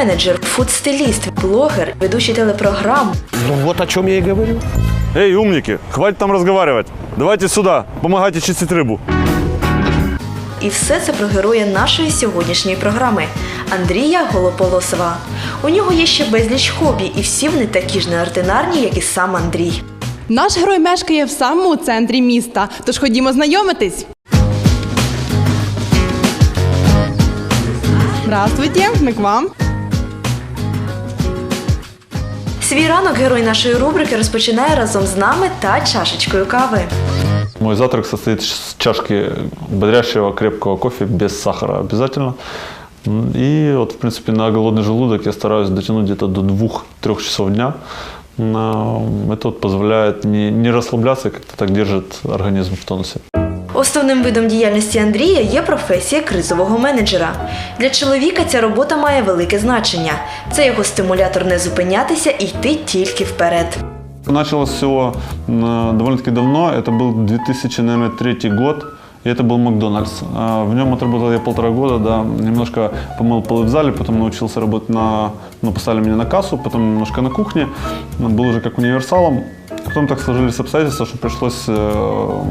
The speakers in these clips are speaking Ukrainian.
менеджер, фуд-стиліст, блогер, ведучий телепрограм. Ну вот о чем я и говорю. Эй, умники, хватит там разговаривать. Давайте сюда, помогайте чистить рыбу. І все це про героя нашої сьогоднішньої програми Андрія Голополосова. У нього є ще безліч хобі, і всі вони такі ж неординарні, як і сам Андрій. Наш герой мешкає в самому центрі міста. Тож ходімо знайомитись. Здравствуйте, ми к вам. Свій ранок герой нашої рубрики розпочинає разом з нами та чашечкою кави. Мой завтрак состоит из чашки бодрящего крепкого кофе без сахара обязательно. И вот, в принципе, на голодный желудок я стараюсь дотянуть где-то до 2-3 часов дня. Это вот позволяет не, не расслабляться, как-то так держит организм в тонусе. Основним видом діяльності Андрія є професія кризового менеджера. Для чоловіка ця робота має велике значення. Це його стимулятор не зупинятися і йти тільки вперед. Началось все довольно-таки давно. Это был 2003 год. И это был Макдональдс. А, В нем отработал я полтора года, да. Немножко помыл полы в зале, потом научился работать на... Ну, поставили меня на кассу, потом немножко на кухне. Был уже как универсалом. Потом так сложились обстоятельства, что пришлось э,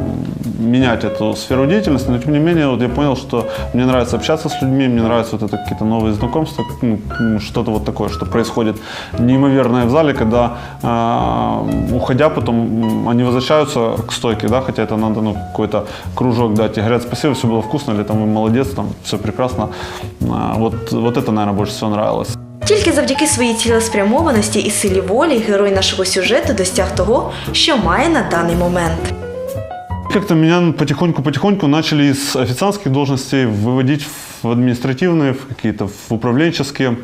менять эту сферу деятельности, но тем не менее вот я понял, что мне нравится общаться с людьми, мне нравятся вот это какие-то новые знакомства, ну, что-то вот такое, что происходит неимоверное в зале, когда э, уходя потом они возвращаются к стойке, да, хотя это надо ну, какой-то кружок дать, и говорят спасибо, все было вкусно, или там вы молодец, там все прекрасно. А, вот, вот это, наверное, больше всего нравилось. Тільки завдяки своїй цілеспрямованості і силі волі герой нашого сюжету досяг того, що має на даний момент. Как-то меня потихоньку-потихоньку начали из официантских должностей выводить в административные, в какие-то в управленческие.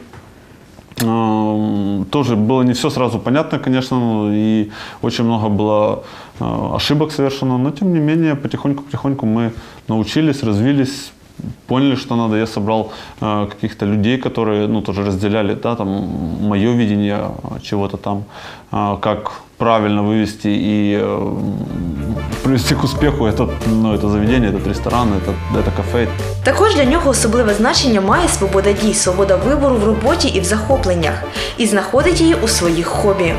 Эм, Тоже было не все сразу понятно, конечно, ну, и очень много было э, ошибок совершено, но тем не менее потихоньку-потихоньку мы научились, развились, поняли, что надо. Я собрал э, каких-то людей, которые, ну, тоже разделяли, да, там, мое видение э, чего-то там, э, как правильно вывести и э, привести к успеху этот, ну, это заведение, этот ресторан, это, это кафе. Також для нього особливе значення має свобода дій, свобода вибору в роботі і в захопленнях, і знаходить її у своїх хобі.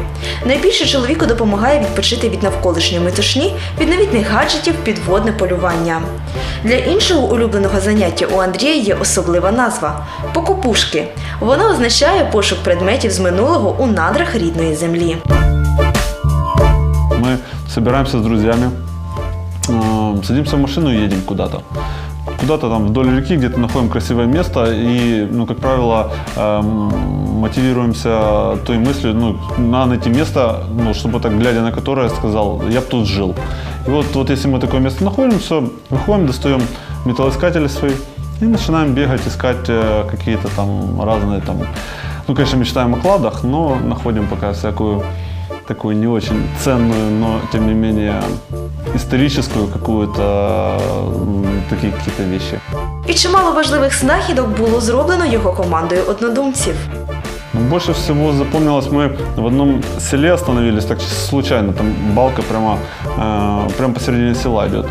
Найбільше чоловіку допомагає відпочити від навколишньої метушні, від новітних гаджетів, підводне полювання. Для іншого улюбленого заняття у Андрія є особлива назва покупушки. Вона означає пошук предметів з минулого у надрах рідної землі. Собираемся с друзьями, э, садимся в машину и едем куда-то. Куда-то там вдоль реки, где-то находим красивое место и, ну, как правило, эм, мотивируемся той мыслью, ну, надо найти место, ну, чтобы так, глядя на которое, сказал, я бы тут жил. И вот, вот если мы такое место находим, все, выходим, достаем металлоискатели свои и начинаем бегать, искать э, какие-то там разные там, ну, конечно, мечтаем о кладах, но находим пока всякую такую не очень ценную, но тем не менее историческую какую-то м, такие какие-то вещи. І чимало важливих знахідок було зроблено його командою однодумців. Ну, Больше всего запомнилось, мы в одном селе остановились, так чисто случайно, там балка прямо, э, прямо посередине села идет.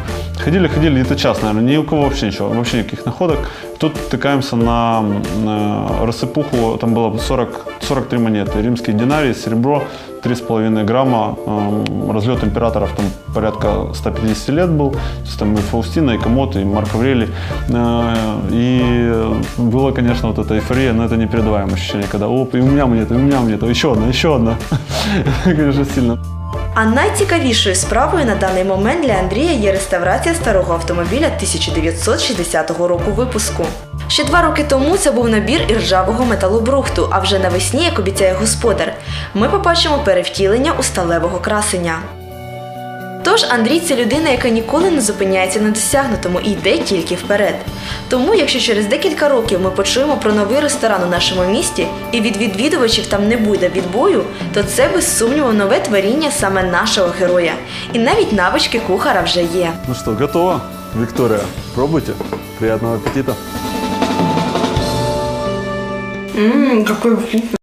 Ходили, ходили, где-то час, наверное, ни у кого вообще ничего, вообще никаких находок. Тут тыкаемся на, на рассыпуху, там было 40, 43 монеты, римский динарий, серебро, 3,5 грамма, эм, разлет императоров там порядка 150 лет был, то есть там и Фаустина, и Комод, и Марк Аврелий. Э, И было, конечно, вот эта эйфория, но это непередаваемое ощущение, когда оп, и у меня монета, и у меня монета, еще одна, еще одна. Конечно, сильно. А найцікавішою справою на даний момент для Андрія є реставрація старого автомобіля 1960 року випуску. Ще два роки тому це був набір іржавого металобрухту, а вже навесні, як обіцяє господар, ми побачимо перевтілення у сталевого красення. Тож Андрій це людина, яка ніколи не зупиняється на досягнутому і йде тільки вперед. Тому, якщо через декілька років ми почуємо про новий ресторан у нашому місті і від відвідувачів там не буде відбою, то це без сумніву нове творіння саме нашого героя. І навіть навички кухара вже є. Ну что, готово, Виктория? Пробуйте. Приятного аппетита. Ммм, какой вкусный.